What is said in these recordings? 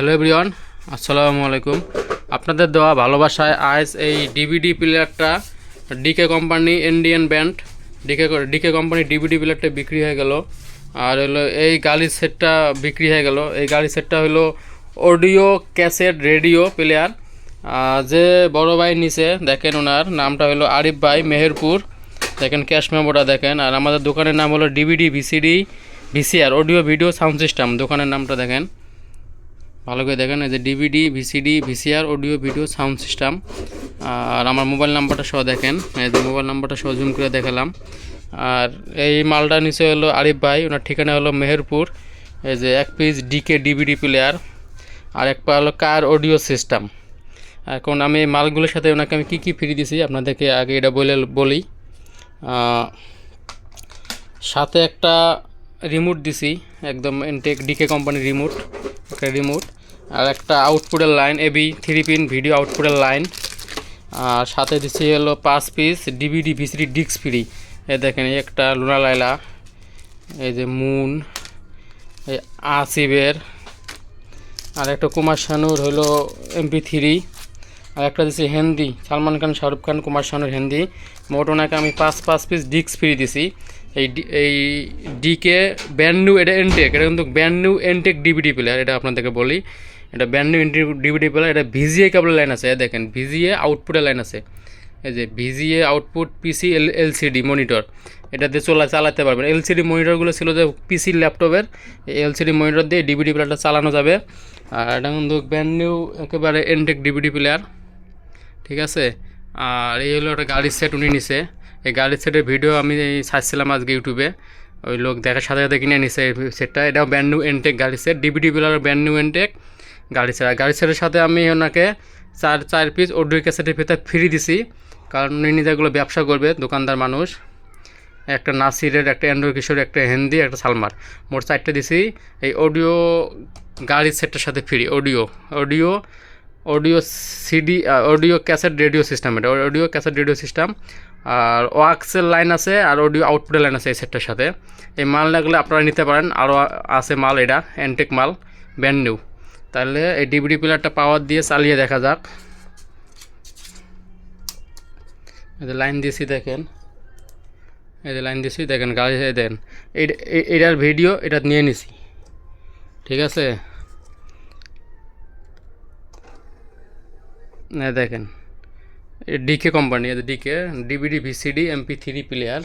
Hello everyone, আসসালামু আলাইকুম। আপনাদের দেওয়া ভালোবাসায় আজ এই ডিভিডি প্লেয়ারটা DK company Indian brand DK DK company DVD প্লেয়ারটা বিক্রি হয়ে গেল। আর হলো এই গাড়ির সেটটা বিক্রি হয়ে গেল। এই গাড়ির সেটটা হলো অডিও ক্যাসেট রেডিও প্লেয়ার যে বড় ভাই নিচে দেখেন ওনার, নামটা হলো আরিফ ভাই, মেহেরপুর। দেখেন ক্যাশ মেমোটা দেখেন। আর আমাদের দোকানের নাম হলো DVD VCD VCR audio video sound system দোকানের নামটা দেখেন। ভালো করে দেখেন, এই যে DVD VCD VCR audio video sound system আর আমার মোবাইল নাম্বারটা সহ দেখেন, এই যে মোবাইল নাম্বারটা সহ জুম করে দেখালাম। আর এই মালটা নিচে হলো আরিফ ভাই, ওনার ঠিকানা হলো মেহেরপুর। এই যে এক পিস ডিকে ডিভিডি প্লেয়ার আর এক পা হলো কার অডিও সিস্টেম এখন আমি এই মালগুলোর সাথে ওনাকে আমি কী কী ফ্রি দিছি, আপনাদেরকে আগে এটা বলে, বলি। সাথে একটা রিমোট দিছি, একদম এনটেক ডিকে কোম্পানির রিমোট একটা রিমোট আর একটা আউটপুটের line AB three pin video আউটপুটের লাইন আর সাথে দিছি হলো পাঁচ piece DVD VCD disc free এই দেখেন, এই একটা লুনা লাইলা এই যে মুন এই আসিবের আর একটা কুমার শানুর হলো এমপি থ্রি আর একটা দিছি হিন্দি সালমান খান শাহরুখ খান কুমার শানুর হিন্দি মোট ওনাকে আমি পাঁচ পাঁচ পিস ডিস্ক ফ্রি দিছি। এই এই ডিকে ব্যান্ড নিউ এটা এনটেক এটা কিন্তু ব্যান্ড এনটেক ডিভিডি প্লেয়ার এটা আপনাদেরকে বলি। এটা ব্যান্ড ডিভিডি প্লেয়ার এটা ভিজিএ কেবল লাইন আছে দেখেন ভিজিএ আউটপুটের লাইন আছে। এই যে VGA output PC L LCD monitor এটা দিয়ে চলা, চালাতে পারবেন। এলসিডি মনিটরগুলো ছিল যে পিসি ল্যাপটপের এলসিডি মনিটর দিয়ে ডিভিডি প্লেয়ারটা চালানো যাবে। আর এটা কিন্তু ব্যান্ড নিউ একেবারে এনটেক ডিভিডি প্লেয়ার ঠিক আছে? আর এই হলো একটা গাড়ির সেট উনি নিছে। এই গাড়ির সেটের ভিডিও আমি ছাড়ছিলাম আজকে ইউটিউবে ওই লোক দেখার সাথে সাথে কিনে নিছে সেটটা এটাও ব্যান্ড নিউ এনটেক গাড়ির set DVD player brand new Entech গাড়ি আর গাড়ি সেটের সাথে আমি ওনাকে চার চার পিস অডিও ক্যাসেটের ভিতরে ফ্রি দিছি। কারণ উনি নিজেগুলো ব্যবসা করবে, দোকানদার মানুষ। একটা নাসিরের, একটা অ্যান্ড্রয়েড কিশোর, একটা হিন্দি, একটা সালমার। মোট চারটে দিছি। এই অডিও গাড়ির সেটটার সাথে free audio audio audio CD audio cassette radio system এটা। অডিও ক্যাসেট রেডিও সিস্টেম আর ওয়াক্সের লাইন আছে আর অডিও আউটপুটের লাইন আছে এই সেটটার সাথে। এই মাল লাগলে আপনারা নিতে পারেন। আরও আছে মাল এটা অ্যান্টেক মাল ব্যান্ড নিউ তাহলে এই ডিভিডি প্লেয়ারটা পাওয়ার দিয়ে চালিয়ে দেখা যাক। যে লাইন দিয়েছি দেখেন। এই যে লাইন দিয়েছি দেখেন গাড়ি দেন। এটার ভিডিও এটা নিয়ে নিছি। ঠিক আছে? দেখেন। ডিকে কোম্পানি এটা DK DVD VCD MP three player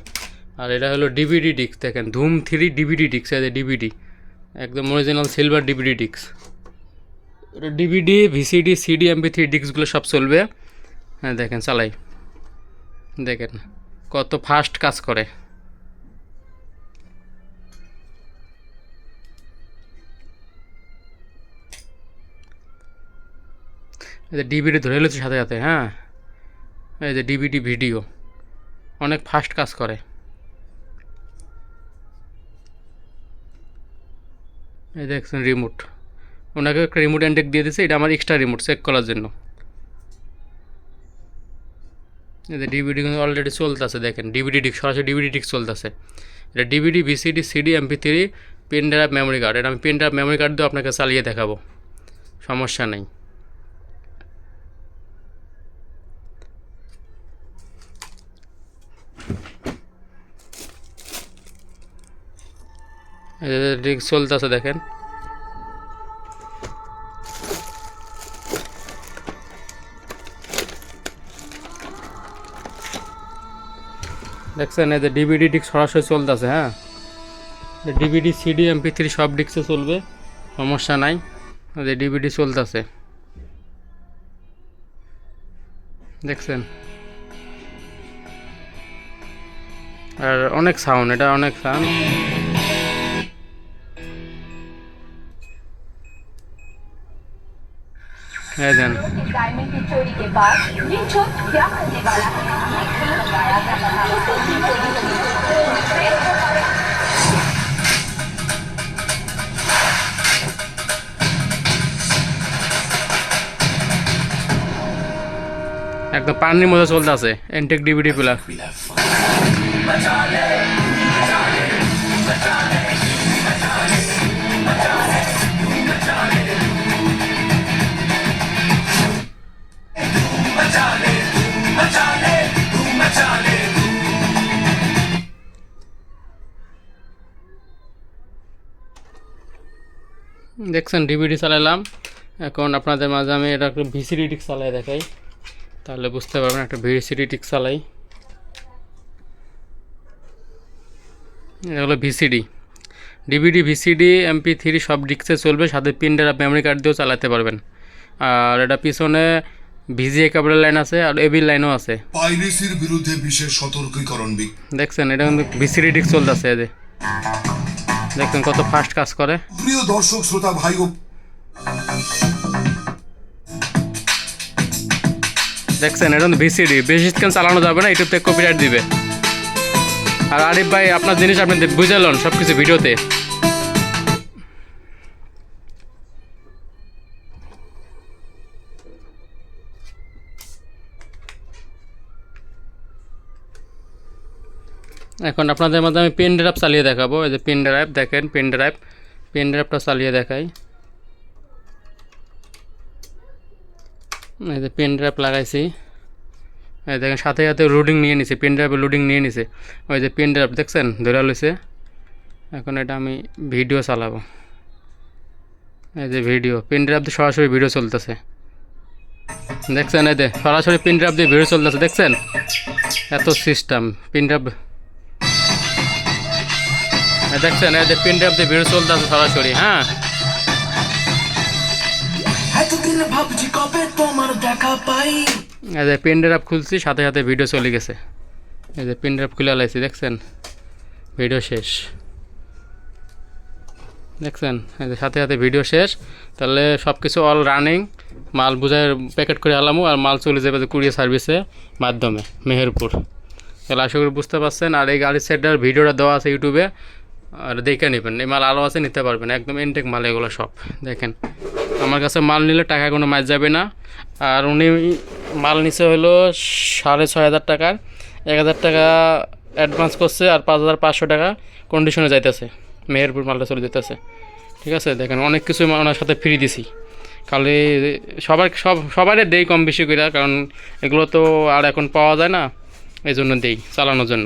আর এটা হলো ডিভিডি ডিস্ক দেখেন। ধুম থ্রি ডিভিডি ডিস্ক এই ডিভিডি একদম original silver DVD disc DVD VCD CD MP three ডিস্কগুলো সব চলবে। হ্যাঁ দেখেন, চালাই। দেখেন, কত ফাস্ট কাজ করে। এই যে ডিভিডি ধরে নিচ্ছে সাথে সাথে হ্যাঁ? এই যে ডিভিডি ভিডিও, অনেক ফাস্ট কাজ করে। এই দেখছেন রিমোট ওনাকে একটা রিমোট অ্যান্টেক দিয়ে দিছে, এটা আমার এক্সট্রা রিমোট চেক করার জন্য। ডিভিডি কিন্তু অলরেডি চলতেছে, দেখেন ডিভিডি ডিক সরাসরি ডিভিডি ডিক চলতেছে। এটা DVD VCD CD MP three pen drive memory card এটা আমি পেন ড্রাইভ মেমোরি কার্ড দিয়ে আপনাকে চালিয়ে দেখাবো। সমস্যা নেই। ডিক চলতেছে, দেখেন। দেখছেন, এই যে ডিভিডি ডিস্ক সরাসরি চলতেছে হ্যাঁ? ডিভিডি সিডি এমপি থ্রি সব ডিস্কে চলবে, সমস্যা নাই। যে ডিভিডি চলতেছে। দেখছেন? আর অনেক সাউন্ড এটা অনেক সাউন্ড এই দেন डायमंड की चोरी के बाद ये चोर क्या करने वाला है ये क्यों लगाया है उसको की चोरी होगी একদম পানির মধ্যে চলতে আছে এনটেক ডিভিডি প্লাস দেখছেন ডিভিডি চালালাম এখন আপনাদের মাঝে আমি এটা একটা ভিসিডি টিক চালাই দেখাই। তাহলে বুঝতে পারবেন একটা ভিসিডি টিক চালাই। এটা হলো VCD DVD VCD MP three সব ডিস্কে চলবে সাথে পিনডের মেমোরি কার্ড দিয়েও চালাতে পারবেন। আর এটা পিছনে ভিজিএ কেবলের লাইন আছে আর এবির লাইনও আছে। পাইরেসির বিরুদ্ধে বিশেষ সতর্কীকরণ দেখছেন এটা কিন্তু ভিসিডি ডিস্ক চলতেছে এই যে দেখছেন কত ফাস্ট কাজ করে। প্রিয় দর্শক শ্রোতা ভাই ও দেখছেন এটা ভিসিডি বেশি স্ক্যান চালানো যাবে না ইউটিউব থেকে কপিরাইট দিবে। আর আরিফ ভাই আপনার জিনিস আপনি বুঝালেন সব কিছু ভিডিওতে। এখন আপনাদের মধ্যে আমি পেন ড্রাইভ চালিয়ে দেখাবো। এই যে পেন ড্রাইভ দেখেন পেন ড্রাইভ পেন ড্রাইভটা চালিয়ে দেখাই। এই যে পেন ড্রাইভ লাগাইছি। এই দেখেন, সাথে সাথে লোডিং নিয়ে নিছে পেন ড্রাইভে লোডিং নিয়ে নিছে। ওই যে পেন ড্রাইভ দেখছেন? ধরে লইছে। এখন এটা আমি ভিডিও চালাবো। এই যে ভিডিও পেন ড্রাইভ দিয়ে সরাসরি ভিডিও চলতেছে। দেখছেন? এই যে সরাসরি পেন ড্রাইভ দিয়ে ভিডিও চলতেছে, দেখছেন? এত সিস্টেম পেন ড্রাইভ দেখছেন এই যে পেন ড্রাইভ দিয়ে ভিডিও চলতেছে সরাসরি হ্যাঁ। এই যে পেন ড্রাইভ খুলছি সাথে সাথে ভিডিও চলে গেছে। এই যে পেন ড্রাইভ খুলে লাইছি দেখছেন? ভিডিও শেষ। দেখছেন? এই যে সাথে সাথে ভিডিও শেষ। তাহলে সব কিছু অল রানিং মাল বুঝায় প্যাকেট করে আলামো আর মাল চলে যাবে যে কুরিয়ার সার্ভিসের মাধ্যমে মেহেরপুর। তাহলে আশা করি বুঝতে পারছেন। আর এই গাড়ির সেটার ভিডিওটা দেওয়া আছে ইউটিউবে আর দেখে নেবেন। এই মাল আরও আছে, নিতে পারবেন। একদম ইনটেক মাল এগুলো সব। দেখেন, আমার কাছে মাল নিলে টাকা কোনো মাছ যাবে না। আর উনি মাল নিচে হলো সাড়ে ছয় হাজার টাকার। এক হাজার টাকা অ্যাডভান্স করছে আর পাঁচ হাজার পাঁচশো টাকা কন্ডিশনে যাইতেছে। মেহেরপুর মালটা চলে যেতেছে। ঠিক আছে? দেখেন, অনেক কিছু ওনার সাথে ফ্রি দিছি। খালি সবার, সব সবারই দেই কম বেশি করে কারণ এগুলো তো আর এখন পাওয়া যায় না। এই জন্য দেই, চালানোর জন্য।